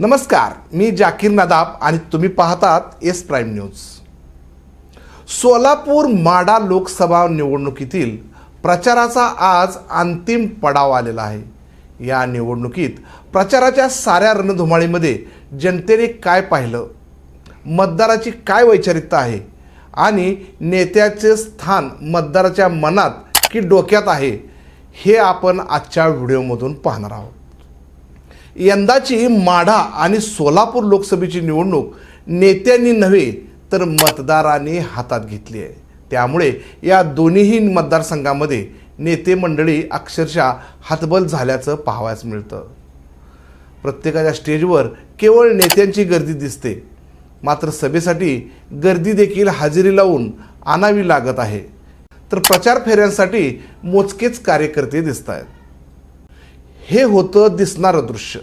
नमस्कार मी जाकीर नदाब आणि तुम्ही पाहतात एस प्राईम न्यूज. सोलापूर माडा लोकसभा निवडणुकीतील प्रचाराचा आज अंतिम पडाव आलेला आहे. या निवडणुकीत प्रचाराच्या साऱ्या रणधुमाळीमध्ये जनतेने काय पाहिलं? मतदाराची काय वैचारिकता आहे? आणि नेत्याचे स्थान मतदाराच्या मनात की डोक्यात आहे? हे आपण आजच्या व्हिडिओमधून पाहणार आहोत. यंदाची माढा आणि सोलापूर लोकसभेची निवडणूक नेत्यांनी नव्हे तर मतदारांनी हातात घेतली आहे. त्यामुळे या दोन्हीही मतदारसंघामध्ये नेते मंडळी अक्षरशः हातबल झाल्याचं पाहावयास मिळतं. प्रत्येकाच्या स्टेजवर केवळ नेत्यांची गर्दी दिसते. मात्र सभेसाठी गर्दी देखील हजेरी लावून आणावी लागत आहे. तर प्रचार फेऱ्यांसाठी मोजकेच कार्यकर्ते दिसत आहेत हे होतं दिसणारं दृश्य.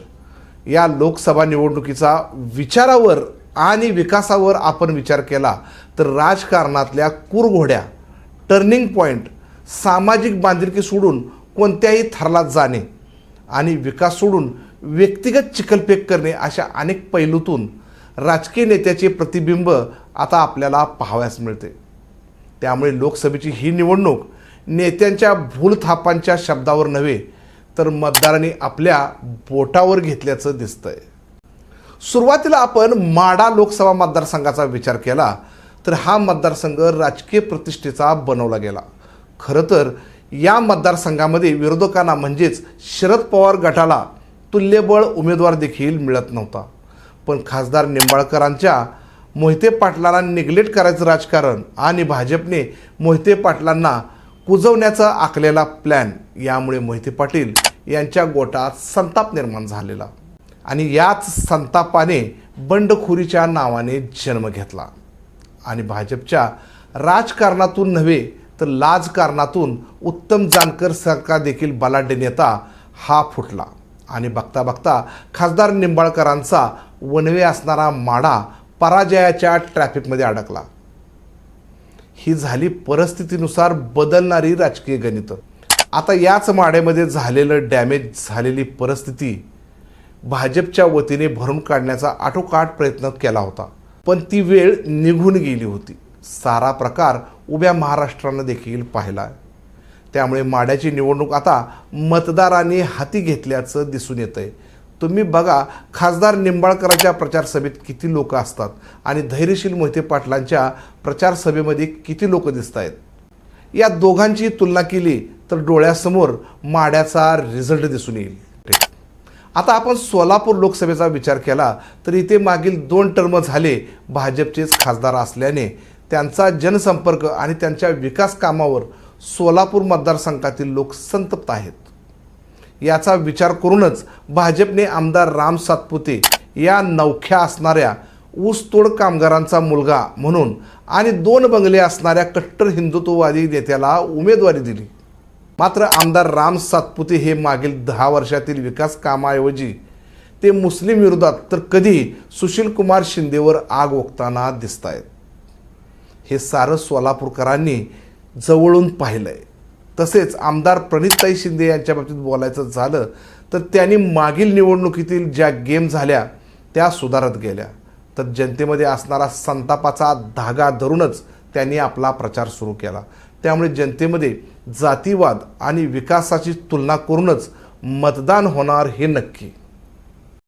या लोकसभा निवडणुकीचा विचारावर आणि विकासावर आपण विचार केला तर राजकारणातल्या कुरघोड्या टर्निंग पॉईंट सामाजिक बांधिलकी सोडून कोणत्याही थरला जाणे आणि विकास सोडून व्यक्तिगत चिखलफेक करणे अशा अनेक पैलूतून राजकीय नेत्याचे प्रतिबिंब आता आपल्याला पाहावयास मिळते. त्यामुळे लोकसभेची ही निवडणूक नेत्यांच्या भूलथापांच्या शब्दावर नव्हे तर मतदारांनी आपल्या बोटावर घेतल्याचं दिसतंय. सुरुवातीला आपण माडा लोकसभा मतदारसंघाचा विचार केला तर हा मतदारसंघ राजकीय प्रतिष्ठेचा बनवला गेला. खरं तर या मतदारसंघामध्ये विरोधकांना म्हणजेच शरद पवार गटाला तुल्यबळ उमेदवार देखील मिळत नव्हता. पण खासदार निंबाळकरांच्या मोहिते पाटलांना निग्लेक्ट करायचं राजकारण आणि भाजपने मोहिते पाटलांना कुजवण्याचा आखलेला प्लॅन यामुळे मोहिते पाटील यांच्या गोटात संताप निर्माण झालेला. आणि याच संतापाने बंडखोरीच्या नावाने जन्म घेतला. आणि भाजपच्या राजकारणातून नव्हे तर लाजकारणातून उत्तम जानकर सरकार देखील बलाढ्य नेता हा फुटला. आणि बघता बघता खासदार निंबाळकरांचा वनवे असणारा माडा पराजयाच्या ट्रॅफिकमध्ये अडकला. ही झाली परिस्थितीनुसार बदलणारी राजकीय गणितं. आता याच माड्यामध्ये झालेलं डॅमेज झालेली परिस्थिती भाजपच्या वतीने भरून काढण्याचा आटोकाट प्रयत्न केला होता. पण ती वेळ निघून गेली होती. सारा प्रकार उभ्या महाराष्ट्रानं देखील पाहिला. त्यामुळे माड्याची निवडणूक आता मतदारांनी हाती घेतल्याचं दिसून येतं आहे तुम्ही बघा खासदार निंबाळकरांच्या प्रचार सभेत किती लोक असतात आणि धैर्यशील मोहिते पाटलांच्या प्रचार सभेमध्ये किती लोक दिसत आहेत या दोघांची तुलना केली तर डोळ्यासमोर माड्याचा रिझल्ट दिसून येईल. आता आपण सोलापूर लोकसभेचा विचार केला तर इथे मागील दोन टर्म झाले भाजपचेच खासदार असल्याने. त्यांचा जनसंपर्क आणि त्यांच्या विकास कामावर सोलापूर मतदारसंघातील लोक संतप्त आहेत. याचा विचार करूनच भाजपने आमदार राम सातपुते या नवख्या असणाऱ्या ऊसतोड कामगारांचा मुलगा म्हणून आणि दोन बंगले असणाऱ्या कट्टर हिंदुत्ववादी नेत्याला उमेदवारी दिली. मात्र आमदार राम सातपुते हे मागील दहा वर्षातील विकास कामाऐवजी ते मुस्लिम विरोधात तर कधी सुशील कुमार शिंदेवर आग ओकताना दिसत आहेत हे सारं सोलापूरकरांनी जवळून पाहिलंय. तसेच आमदार प्रणितताई शिंदे यांच्या बाबतीत बोलायचं झालं तर त्यांनी मागील निवडणुकीतील ज्या गेम झाल्या त्या सुधारत गेल्या. तर जनतेमध्ये असणारा संतापाचा धागा धरूनच त्यांनी आपला प्रचार सुरू केला. त्यामुळे जनतेमध्ये जातीवाद आणि विकासाची तुलना करूनच मतदान होणार हे नक्की.